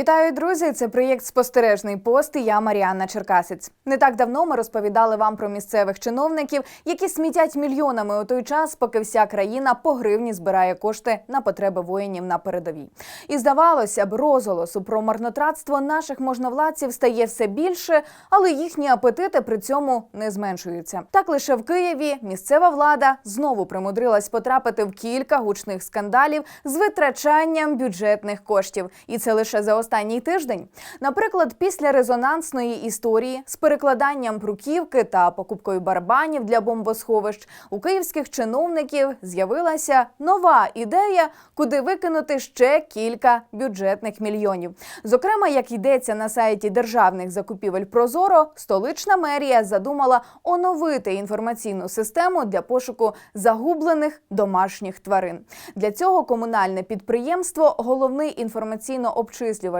Вітаю, друзі! Це проєкт Спостережний пост. і Я Маріанна Черкасець. Не так давно ми розповідали вам про місцевих чиновників, які смітять мільйонами у той час, поки вся країна по гривні збирає кошти на потреби воїнів на передовій. І здавалося б, розголосу про марнотратство наших можновладців стає все більше, але їхні апетити при цьому не зменшуються. Так лише в Києві місцева влада знову примудрилась потрапити в кілька гучних скандалів з витрачанням бюджетних коштів, і це лише за останній тиждень. Наприклад, після резонансної історії з перекладанням бруківки та покупкою барабанів для бомбосховищ у київських чиновників з'явилася нова ідея, куди викинути ще кілька бюджетних мільйонів. Зокрема, як йдеться на сайті державних закупівель Прозоро, столична мерія задумала оновити інформаційну систему для пошуку загублених домашніх тварин. Для цього комунальне підприємство, головний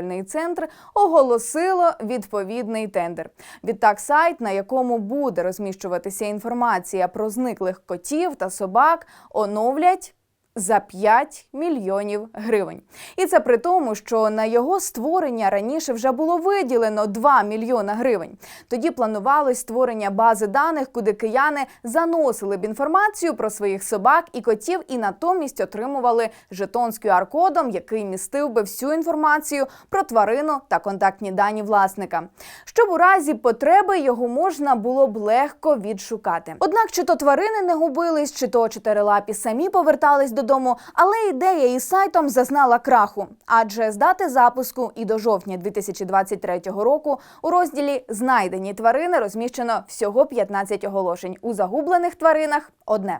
інформаційно-обчислювальний центр, оголосило відповідний тендер. Відтак, сайт, на якому буде розміщуватися інформація про зниклих котів та собак, оновлять. За 5 мільйонів гривень, і це при тому, що на його створення раніше вже було виділено 2 мільйона гривень. Тоді планувалось створення бази даних, куди кияни заносили б інформацію про своїх собак і котів, і натомість отримували жетон з QR-кодом, який містив би всю інформацію про тварину та контактні дані власника. Щоб у разі потреби його можна було б легко відшукати. Однак, чи то тварини не губились, чи то чотирилапі самі повертались додому, але ідея із сайтом зазнала краху. Адже з дати запуску і до жовтня 2023 року у розділі Знайдені тварини розміщено всього 15 оголошень. У загублених тваринах одне.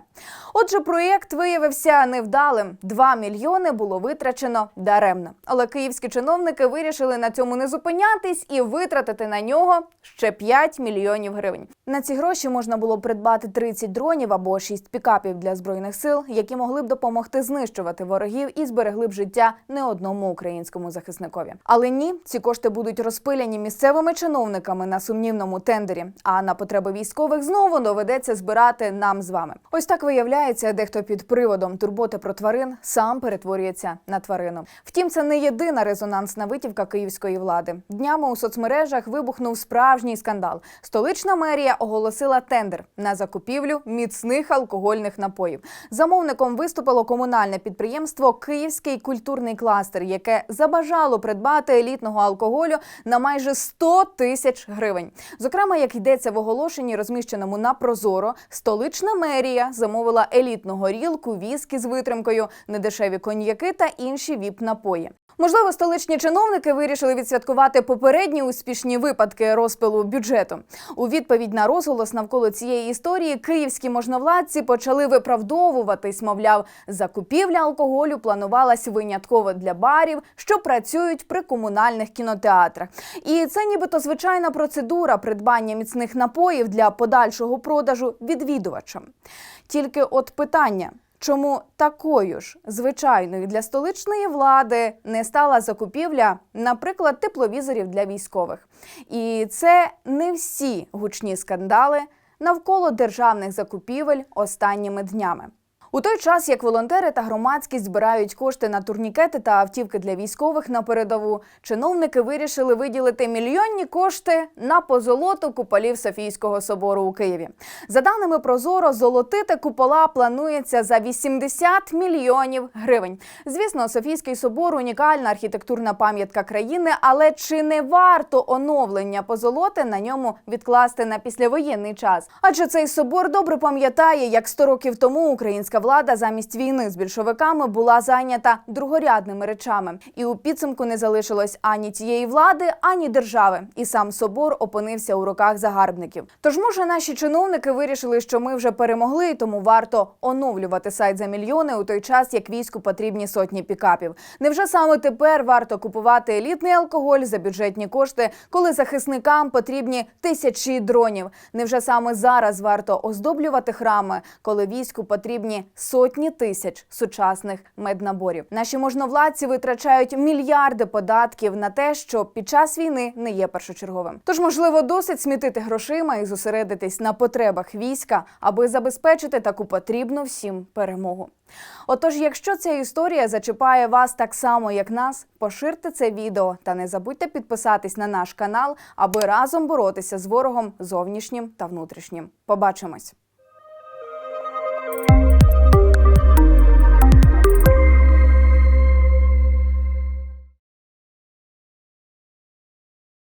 Отже, проєкт виявився невдалим. 2 мільйони було витрачено даремно. Але київські чиновники вирішили на цьому не зупинятись і витратити на нього ще 5 мільйонів гривень. На ці гроші можна було придбати 30 дронів або 6 пікапів для збройних сил, які могли б допомогти знищувати ворогів і зберегли б життя не одному українському захисникові. Але ні, ці кошти будуть розпиляні місцевими чиновниками на сумнівному тендері. А на потреби військових знову доведеться збирати нам з вами. Ось так виявляється, дехто під приводом турботи про тварин сам перетворюється на тварину. Втім, це не єдина резонансна витівка київської влади. Днями у соцмережах вибухнув справжній скандал. Столична мерія оголосила тендер на закупівлю міцних алкогольних напоїв. Замовником виступило комунальне підприємство Київський культурний кластер, яке забажало придбати елітного алкоголю на майже 100 тисяч гривень. Зокрема, як йдеться в оголошенні, розміщеному на Прозоро, столична мерія замовила елітну горілку, віскі з витримкою, недешеві коньяки та інші віп-напої. Можливо, столичні чиновники вирішили відсвяткувати попередні успішні випадки розпилу бюджету. У відповідь на розголос навколо цієї історії київські можновладці почали виправдовуватись. Мовляв, закупівля алкоголю планувалась винятково для барів, що працюють при комунальних кінотеатрах. І це нібито звичайна процедура придбання міцних напоїв для подальшого продажу відвідувачам. Тільки от питання. Чому такою ж звичайною для столичної влади не стала закупівля, наприклад, тепловізорів для військових? І це не всі гучні скандали навколо державних закупівель останніми днями. У той час, як волонтери та громадськість збирають кошти на турнікети та автівки для військових на передову, чиновники вирішили виділити мільйонні кошти на позолоту куполів Софійського собору у Києві. За даними Прозоро, золотити купола планується за 80 мільйонів гривень. Звісно, Софійський собор унікальна архітектурна пам'ятка країни, але чи не варто оновлення позолоти на ньому відкласти на післявоєнний час? Адже цей собор добре пам'ятає, як 100 років тому українська влада замість війни з більшовиками була зайнята другорядними речами, і у підсумку не залишилось ані тієї влади, ані держави. І сам собор опинився у руках загарбників. Тож, може, наші чиновники вирішили, що ми вже перемогли, і тому варто оновлювати сайт за мільйони у той час, як війську потрібні сотні пікапів. Невже саме тепер варто купувати елітний алкоголь за бюджетні кошти, коли захисникам потрібні тисячі дронів? Невже саме зараз варто оздоблювати храми, коли війську потрібні сотні тисяч сучасних меднаборів. Наші можновладці витрачають мільярди податків на те, що під час війни не є першочерговим. Тож, можливо, досить смітити грошима і зосередитись на потребах війська, аби забезпечити таку потрібну всім перемогу. Отож, якщо ця історія зачіпає вас так само, як нас, поширте це відео та не забудьте підписатись на наш канал, аби разом боротися з ворогом зовнішнім та внутрішнім. Побачимось!